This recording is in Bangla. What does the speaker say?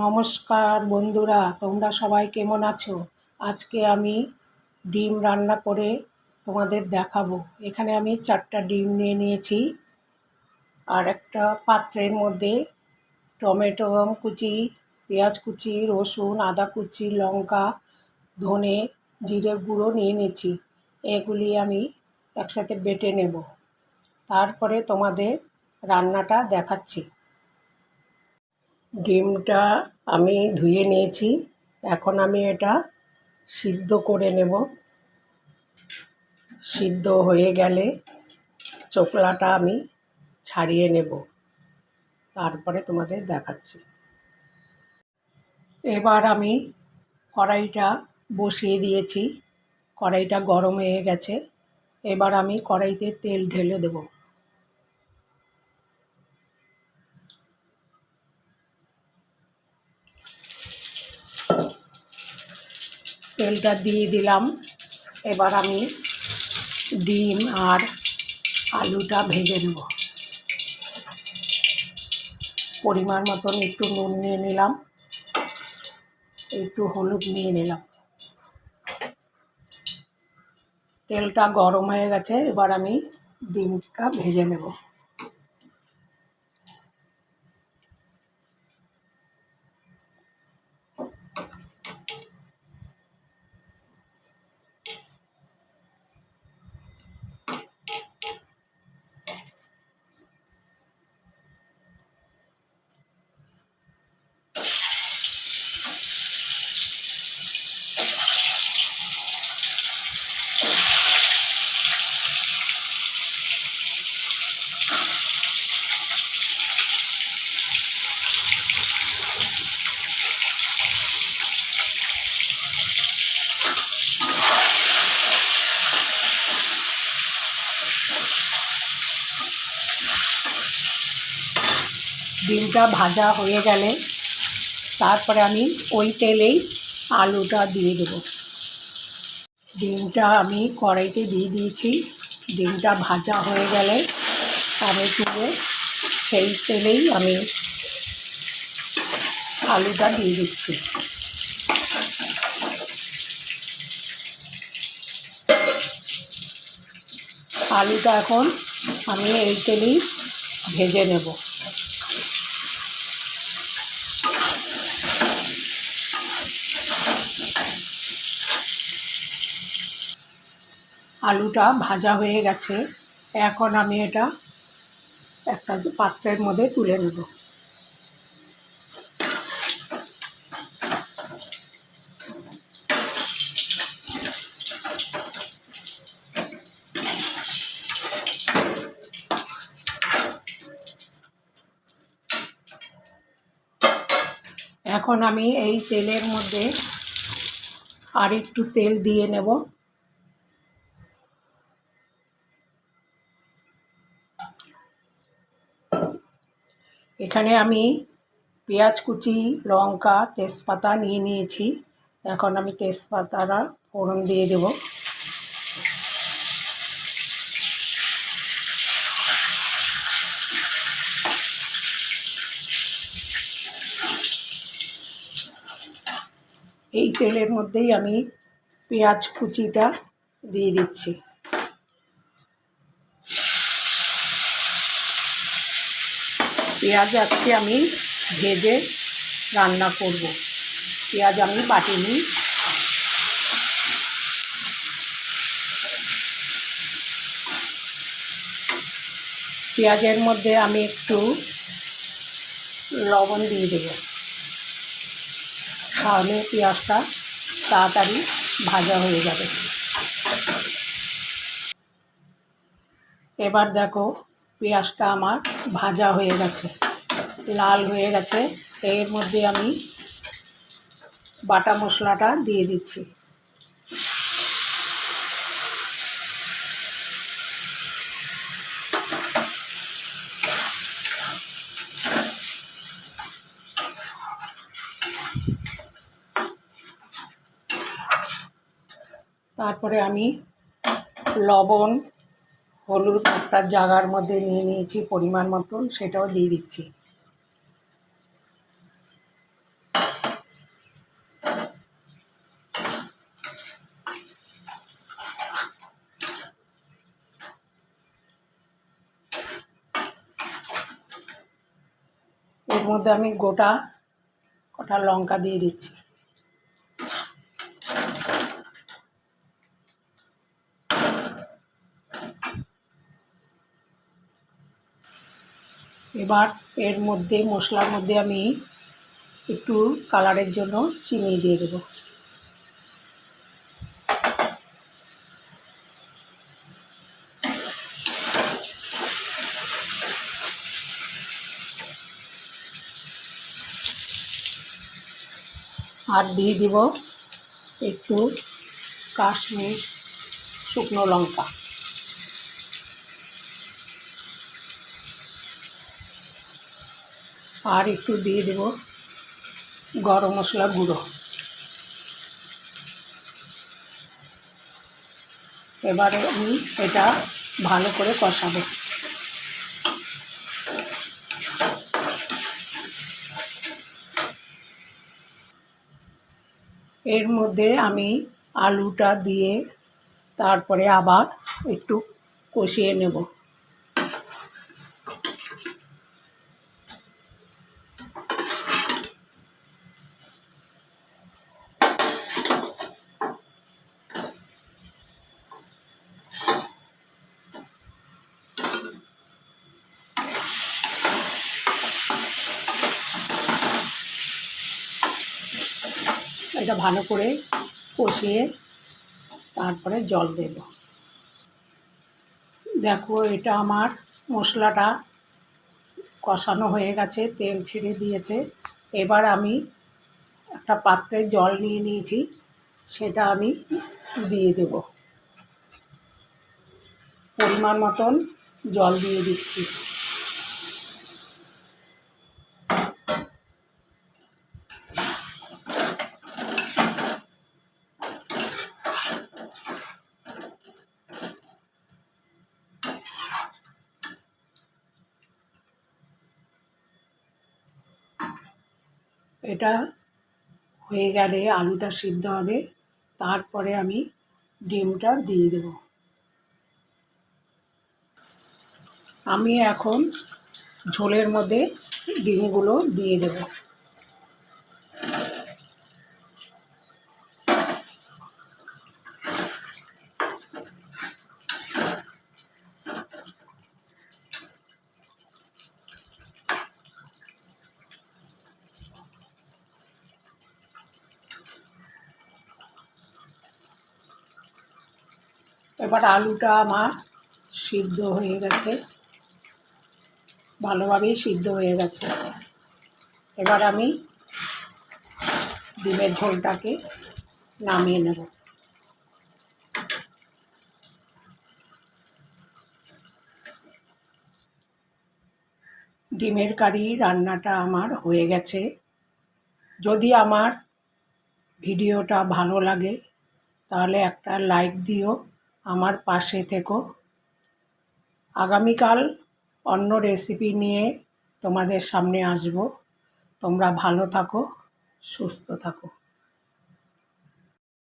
নমস্কার বন্ধুরা, তোমরা সবাই কেমন আছো? আজকে আমি ডিম রান্না করে তোমাদের দেখাবো। এখানে আমি চারটা ডিম নিয়ে নিয়েছি, আর একটা পাত্রের মধ্যে টমেটো কুচি, পেঁয়াজ কুচি, রসুন, আদা কুচি, লঙ্কা, ধনে, জিরে গুঁড়ো নিয়ে নিয়েছি। এগুলি আমি একসাথে বেটে নেব। তারপরে তোমাদের রান্নাটা দেখাচ্ছি। ডিমটা আমি ধুয়ে নিয়েছি। এখন আমি এটা সিদ্ধ করে নেব। সিদ্ধ হয়ে গেলে চোকলাটা আমি ছাড়িয়ে নেব। তারপরে তোমাদের দেখাচ্ছি। এবার আমি কড়াইটা বসিয়ে দিয়েছি। কড়াইটা গরম হয়ে গেছে। এবার আমি কড়াইতে তেল ঢেলে দেবো। তেলটা দিয়ে দিলাম। এবার আমি ডিম আর আলুটা ভেজে নেব। পরিমাণ মতন একটু নুন নিয়ে নিলাম। একটু হলুদ নিয়ে নিলাম। তেলটা গরম হয়ে গেছে, এবার আমি ডিমটা ভেজে নেব। ডিমটা ভাজা হয়ে গেলে তারপরে আমি ওই তেলেই আলুটা দিয়ে দেবো। ডিমটা আমি কড়াইতে দিয়ে দিয়েছি। ডিমটা ভাজা হয়ে গেলে আমি তুলে সেই তেলেই আমি আলুটা দিয়ে দিচ্ছি। আলুটা এখন আমি এই তেলেই ভেজে নেব। আলুটা ভাজা হয়ে গেছে। এখন আমি এটা একটা পাত্রের মধ্যে তুলে নেব। এখন আমি এই তেলের মধ্যে আর একটু তেল দিয়ে নেব। এখানে আমি পেঁয়াজ কুচি, লঙ্কা, তেজপাতা নিয়ে নিয়েছি। এখন আমি তেজপাতাটা ফোড়ন দিয়ে দেব। এই তেলের মধ্যেই আমি পেঁয়াজ কুচিটা দিয়ে দিচ্ছি। পেঁয়াজ আজকে আমি ভেজে রান্না করব। পেঁয়াজ আমি বাটিনি। পেঁয়াজের মধ্যে আমি একটু লবণ দিয়ে দেব। তাহলে পেঁয়াজটা তাড়াতাড়ি ভাজা হয়ে যাবে। এবার দেখো পেঁয়াজটা আমার ভাজা হয়ে গেছে, লাল হয়ে গেছে। এর মধ্যে আমি বাটা মশলাটা দিয়ে দিচ্ছি। তারপরে আমি লবণ হলুদ একটা জাগার মধ্যে নিয়ে নিয়েছি পরিমাণ মতন, সেটাও দিয়ে দিচ্ছি। এর মধ্যে আমি গোটা কটা লঙ্কা দিয়ে দিচ্ছি। এবার এর মধ্যে, মশলার মধ্যে আমি একটু কালারের জন্য চিনি দিয়ে দেবো। আর দিয়ে দিব একটু কাশ্মীর শুকনো লঙ্কা। আর একটু দিয়ে দেব গরম মশলা গুঁড়ো। এবারে আমি এটা ভালো করে কষাবো। এর মধ্যে আমি আলুটা দিয়ে তারপরে আবার একটু কষিয়ে নেব। এটা ভালো করে কষিয়ে তারপরে জল দেব। দেখো এটা আমার মশলাটা কষানো হয়ে গেছে, তেল ছেড়ে দিয়েছে। এবার আমি একটা পাত্রে জল নিয়ে নিয়েছি, সেটা আমি দিয়ে দেব। পরিমাণ মতন জল দিয়ে দিচ্ছি। এটা হয়ে গেলে আলুটা সিদ্ধ হবে, তারপরে আমি ডিমটা দিয়ে দেব। আমি এখন ঝোলের মধ্যে ডিমগুলো দিয়ে দেব। এবার আলুটা আমার সিদ্ধ হয়ে গেছে। ভালোভাবেই সিদ্ধ হয়ে গেছে। এবার আমি ডিমের ঝোলটাকে নামিয়ে নেব। ডিমের কারি রান্নাটা আমার হয়ে গেছে। যদি আমার ভিডিওটা ভালো লাগে, তাহলে একটা লাইক দিও। আমার পাশে থেকো। আগামীকাল অন্য রেসিপি নিয়ে তোমাদের সামনে আসব। তোমরা ভালো থাকো, সুস্থ থাকো।